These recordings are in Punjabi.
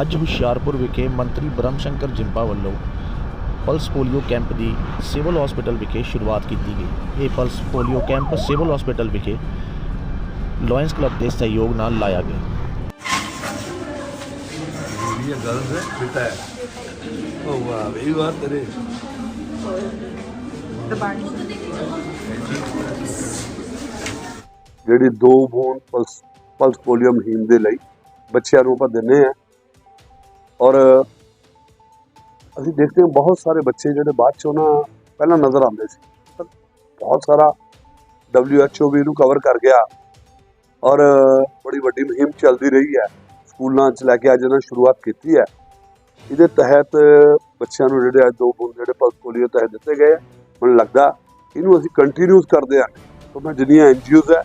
ਅੱਜ ਹੁਸ਼ਿਆਰਪੁਰ ਵਿਖੇ ਮੰਤਰੀ ਬ੍ਰਹਮ ਸ਼ੰਕਰ ਜਿੰਪਾ ਵੱਲੋਂ ਪਲਸ ਪੋਲੀਓ ਕੈਂਪ ਦੀ ਸਿਵਲ ਹਸਪੀਟਲ ਵਿਖੇ ਸ਼ੁਰੂਆਤ ਕੀਤੀ ਗਈ ਇਹ pulse polio camp civil hospital ਵਿਖੇ ਲਾਇਨਸ ਕਲੱਬ ਦੇ ਸਹਿਯੋਗ ਨਾਲ ਲਾਇਆ ਗਿਆ ये गर्ल्स है बेटा है ओ वाह वही बात तेरे ਜਿਹੜੀ ਦੋ ਬੂੰਦ ਪਲਸ ਪਲਸ ਪੋਲੀਓ ਮੁਹਿੰਮ ਦੇ ਲਈ ਬੱਚਿਆਂ ਨੂੰ ਆਪਾਂ ਦਿੰਨੇ ਆ ਔਰ ਅਸੀਂ ਦੇਖਦੇ ਹਾਂ ਬਹੁਤ ਸਾਰੇ ਬੱਚੇ ਜਿਹੜੇ ਬਾਅਦ ਚੋਂ ਨਾ ਪਹਿਲਾਂ ਨਜ਼ਰ ਆਉਂਦੇ ਸੀ। ਬਹੁਤ ਸਾਰਾ WHO ਵੀ ਇਹਨੂੰ ਕਵਰ ਕਰ ਗਿਆ ਔਰ ਬੜੀ ਵੱਡੀ ਮੁਹਿੰਮ ਚੱਲਦੀ ਰਹੀ ਹੈ। ਸਕੂਲਾਂ 'ਚ ਲੈ ਕੇ ਅੱਜ ਇਹਨਾਂ ਸ਼ੁਰੂਆਤ ਕੀਤੀ ਹੈ। ਇਹਦੇ ਤਹਿਤ ਬੱਚਿਆਂ ਨੂੰ ਜਿਹੜੇ ਅੱਜ ਦੋ ਬੂੰਦ ਜਿਹੜੇ ਪਲਸ ਪੋਲੀਓ ਤਹਿਤ ਦਿੱਤੇ ਗਏ ਮੈਨੂੰ ਲੱਗਦਾ ਇਹਨੂੰ ਅਸੀਂ ਕੰਟੀਨਿਊਸ ਕਰਦੇ ਆ ਤਾਂ ਮੈਂ ਜਿੰਨੀਆਂ ਐਨਜੀਓਜ਼ ਹੈ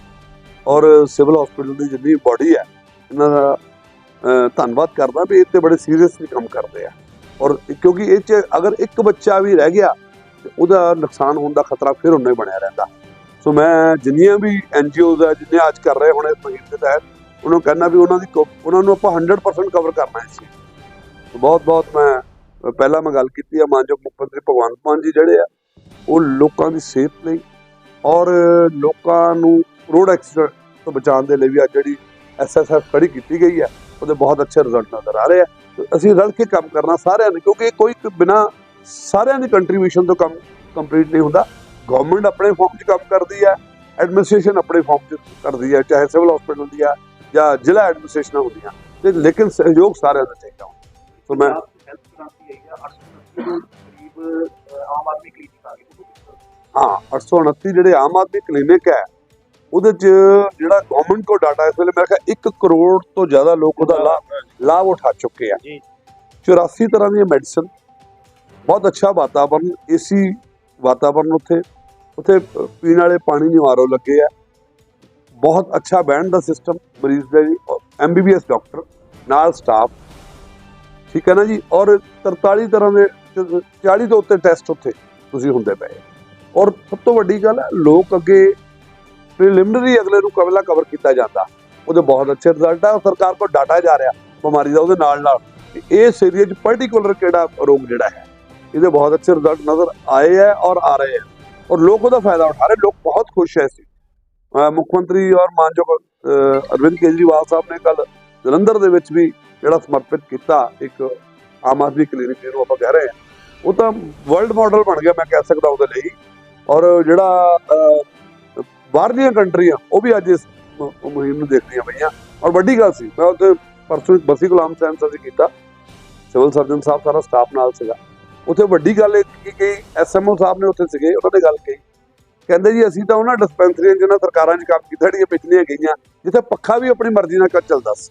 ਔਰ ਸਿਵਲ ਹਸਪੀਟਲ ਦੀ ਜਿੰਨੀ ਬਾਡੀ ਹੈ, ਇਹਨਾਂ ਦਾ ਧੰਨਵਾਦ ਕਰਦਾ ਵੀ ਇਹ ਤੇ ਬੜੇ ਸੀਰੀਅਸਲੀ ਕੰਮ ਕਰਦੇ ਆ। ਔਰ ਕਿਉਂਕਿ ਇਹ ਚ ਅਗਰ ਇੱਕ ਬੱਚਾ ਵੀ ਰਹਿ ਗਿਆ ਉਹਦਾ ਨੁਕਸਾਨ ਹੋਣ ਦਾ ਖਤਰਾ ਫਿਰ ਉਨਾ ਹੀ ਬਣਿਆ ਰਹਿੰਦਾ। ਸੋ ਮੈਂ ਜਿੰਨੀਆਂ ਵੀ ਐਨਜੀਓਜ਼ ਆ, ਜਿੰਨੇ ਅੱਜ ਕਰ ਰਹੇ ਹੁਣ ਇਸ ਮੁਹਿੰਮ ਦੇ ਤਹਿਤ, ਉਹਨਾਂ ਨੂੰ ਕਹਿਣਾ ਵੀ ਉਹਨਾਂ ਦੀ ਕੋ- ਉਹਨਾਂ ਨੂੰ ਆਪਾਂ 100% ਕਵਰ ਕਰਨਾ ਹੈ ਸੀ ਬਹੁਤ ਬਹੁਤ ਮੈਂ ਪਹਿਲਾਂ ਮੈਂ ਗੱਲ ਕੀਤੀ ਆ ਮਾਨਯੋਗ ਮੁੱਖ ਮੰਤਰੀ ਭਗਵੰਤ ਮਾਨ ਜੀ ਜਿਹੜੇ ਆ, ਉਹ ਲੋਕਾਂ ਦੀ ਸਿਹਤ ਲਈ ਔਰ ਲੋਕਾਂ ਨੂੰ ਰੋਡ ਐਕਸੀਡੈਂਟ ਤੋਂ ਬਚਾਉਣ ਦੇ ਲਈ ਵੀ ਅੱਜ ਜਿਹੜੀ ਐਸਐਸਐਫ ਖੜੀ ਕੀਤੀ ਗਈ ਹੈ ਉਹਦੇ ਬਹੁਤ ਅੱਛੇ ਰਿਜ਼ਲਟ ਨਜ਼ਰ ਆ ਰਹੇ ਆ। ਅਸੀਂ ਰਲ ਕੇ ਕੰਮ ਕਰਨਾ ਸਾਰਿਆਂ ਨੇ ਕਿਉਂਕਿ ਕੋਈ ਬਿਨਾ ਸਾਰਿਆਂ ਦੀ ਕੰਟਰੀਬਿਊਸ਼ਨ ਤੋਂ ਕੰਮ ਕੰਪਲੀਟ ਨਹੀਂ ਹੁੰਦਾ। ਗਵਰਨਮੈਂਟ ਆਪਣੇ ਫਾਰਮ 'ਚ ਕੰਮ ਕਰਦੀ ਹੈ ਐਡਮਿਨਿਸਟ੍ਰੇਸ਼ਨ ਆਪਣੇ ਫਾਰਮ 'ਚ ਕਰਦੀ ਹੈ ਚਾਹੇ ਸਿਵਲ ਹਸਪੀਟਲ ਦੀ ਆ ਜਾਂ ਜ਼ਿਲ੍ਹਾ ਐਡਮਿਨਿਸਟ੍ਰੇਸ਼ਨਾਂ ਹੁੰਦੀਆਂ। ਤੇ ਲੇਕਿਨ ਸਹਿਯੋਗ ਸਾਰਿਆਂ ਦਾ ਚਾਹੀਦਾ ਸੋ ਮੈਂ ਹੈਲਥ ਕ੍ਰਾਂਤੀ ਆਈ ਹੈ 880 ਤੋਂ ਕਰੀਬ ਅਹ, ਆਮ ਆਦਮੀ ਕਲੀਨਿਕ ਆ ਗਏ ਉਹਦੇ ਵਿੱਚ ਹਾਂ 829 ਜਿਹੜੇ ਆਮ ਆਦਮੀ ਕਲੀਨਿਕ ਹੈ ਉਹਦੇ ਚ ਜਿਹੜਾ ਗਵਰਨਮੈਂਟ ਕੋ ਡਾਟਾ ਇਸ ਵੇਲੇ ਮੇਰੇ ਖਿਆਲ 1 ਕਰੋੜ ਤੋਂ ਜ਼ਿਆਦਾ ਲੋਕ ਉਹਦਾ ਲਾਭ ਲਾਭ ਉਠਾ ਚੁੱਕੇ ਆ। ਜੀ। 84 ਤਰ੍ਹਾਂ ਦੀਆਂ ਮੈਡੀਸਨ ਬਹੁਤ ਅੱਛਾ ਵਾਤਾਵਰਨ ਏਸੀ ਵਾਤਾਵਰਨ ਉੱਥੇ। ਉੱਥੇ ਪੀਣ ਵਾਲੇ ਪਾਣੀ ਦੀ ਆਰਓ ਲੱਗੇ ਆ। ਬਹੁਤ ਅੱਛਾ ਬੈਂਡ ਦਾ ਸਿਸਟਮ ਮਰੀਜ਼ ਦਾ ਐਮਬੀਬੀਐਸ ਡਾਕਟਰ ਨਾਲ ਸਟਾਫ ਠੀਕ ਹੈ ਨਾ ਜੀ? ਔਰ 43 ਤਰ੍ਹਾਂ ਦੇ 40 ਤੋਂ ਉੱਤੇ ਟੈਸਟ ਉੱਥੇ ਤੁਸੀਂ ਹੁੰਦੇ ਪਏ। ਔਰ ਸਭ ਤੋਂ ਵੱਡੀ ਗੱਲ ਹੈ ਲੋਕ ਅੱਗੇ ਪ੍ਰੀਲਿਮਿਨਰੀ ਅਗਲੇ ਨੂੰ ਕਵਲਾ ਕਵਰ ਕੀਤਾ ਜਾਂਦਾ। ਉਹਦੇ ਬਹੁਤ ਅੱਛੇ ਰਿਜ਼ਲਟ ਆ, ਸਰਕਾਰ ਕੋਲ ਡਾਟਾ ਜਾ ਰਿਹਾ, ਬਿਮਾਰੀ ਦਾ ਉਹਦੇ ਨਾਲ ਨਾਲ। ਕਿ ਇਸ ਏਰੀਆ 'ਚ ਪਾਰਟਿਕੂਲਰ ਕਿਹੜਾ ਰੋਗ ਜਿਹੜਾ ਹੈ? ਇਹਦੇ ਬਹੁਤ ਅੱਛੇ ਰਿਜ਼ਲਟ ਨਜ਼ਰ ਆਏ ਹੈ ਔਰ ਆ ਰਹੇ ਹੈ। ਔਰ ਲੋਕ ਉਹਦਾ ਫਾਇਦਾ ਉਠਾ ਰਹੇ, ਲੋਕ ਬਹੁਤ ਖੁਸ਼ ਹੈ ਸੀ ਮੁੱਖ ਮੰਤਰੀ ਔਰ ਮਾਨਯੋਗ ਅਰਵਿੰਦ ਕੇਜਰੀਵਾਲ ਸਾਹਿਬ ਨੇ ਕੱਲ ਜਲੰਧਰ ਦੇ ਵਿੱਚ ਵੀ ਜਿਹੜਾ ਸਮਰਪਿਤ ਕੀਤਾ, ਇੱਕ ਆਮ ਆਦਮੀ ਕਲੀਨਿਕ ਜਿਹਨੂੰ ਆਪਾਂ ਕਹਿ ਰਹੇ ਹਾਂ। ਉਹ ਤਾਂ ਵਰਲਡ ਮਾਡਲ ਬਣ ਗਿਆ, ਮੈਂ ਕਹਿ ਸਕਦਾ ਉਹਦੇ ਲਈ। ਔਰ ਜਿਹੜਾ ਬਾਹਰਲੀਆਂ ਕੰਟਰੀਆਂ, ਉਹ ਵੀ ਅੱਜ ਇਸ ਮੁਹਿੰਮ ਨੂੰ ਦੇਖਦੀਆਂ ਪਈਆਂ। ਔਰ ਵੱਡੀ ਗੱਲ ਸੀ, ਮੈਂ ਉੱਥੇ ਪਰਸੋਂ ਬਸੀ ਗੁਲਾਮ ਸੈਂਸ ਅਸੀਂ ਕੀਤਾ। ਸਿਵਲ ਸਰਜਨ ਸਾਹਿਬ ਸਾਰਾ ਸਟਾਫ ਨਾਲ ਸੀਗਾ। ਉੱਥੇ ਵੱਡੀ ਗੱਲ ਇਹ ਕੀ ਕਿ ਐਸਐਮਓ ਸਾਹਿਬ ਨੇ ਉੱਥੇ ਸੀਗੇ, ਉਹਨਾਂ ਨੇ ਗੱਲ ਕਹੀ। ਕਹਿੰਦੇ ਜੀ, ਅਸੀਂ ਤਾਂ ਉਹਨਾਂ ਡਿਸਪੈਂਸਰੀਆਂ ਜਿਹਨਾਂ ਸਰਕਾਰਾਂ 'ਚ ਕੰਮ ਕੀਤਾ, ਜਿਹੜੀਆਂ ਪਿਛਲੀਆਂ ਗਈਆਂ, ਜਿੱਥੇ ਪੱਖਾ ਵੀ ਆਪਣੀ ਮਰਜ਼ੀ ਨਾਲ ਚੱਲਦਾ ਸੀ।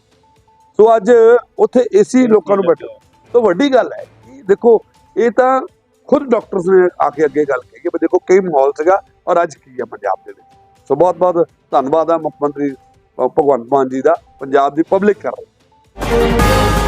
ਸੋ ਅੱਜ ਉੱਥੇ ਏਸੀ ਲੋਕਾਂ ਨੂੰ ਬੈਠੋ। ਤੋਂ ਵੱਡੀ ਗੱਲ ਹੈ ਕਿ ਦੇਖੋ, ਇਹ ਤਾਂ ਖੁਦ ਡਾਕਟਰਸ ਨੇ ਆ ਕੇ ਅੱਗੇ ਗੱਲ ਕਹੀ ਕਿ ਵੀ ਦੇਖੋ ਕੀ ਮਾਹੌਲ ਸੀਗਾ ਔਰ ਅੱਜ ਕੀ ਹੈ ਪੰਜਾਬ ਦੇ ਵਿੱਚ। ਸੋ ਬਹੁਤ ਬਹੁਤ ਧੰਨਵਾਦ ਹੈ ਮੁੱਖ ਮੰਤਰੀ ਭਗਵੰਤ ਮਾਨ ਜੀ ਦਾ, ਪੰਜਾਬ ਦੀ ਪਬਲਿਕ ਕਰ ਰਹੀ।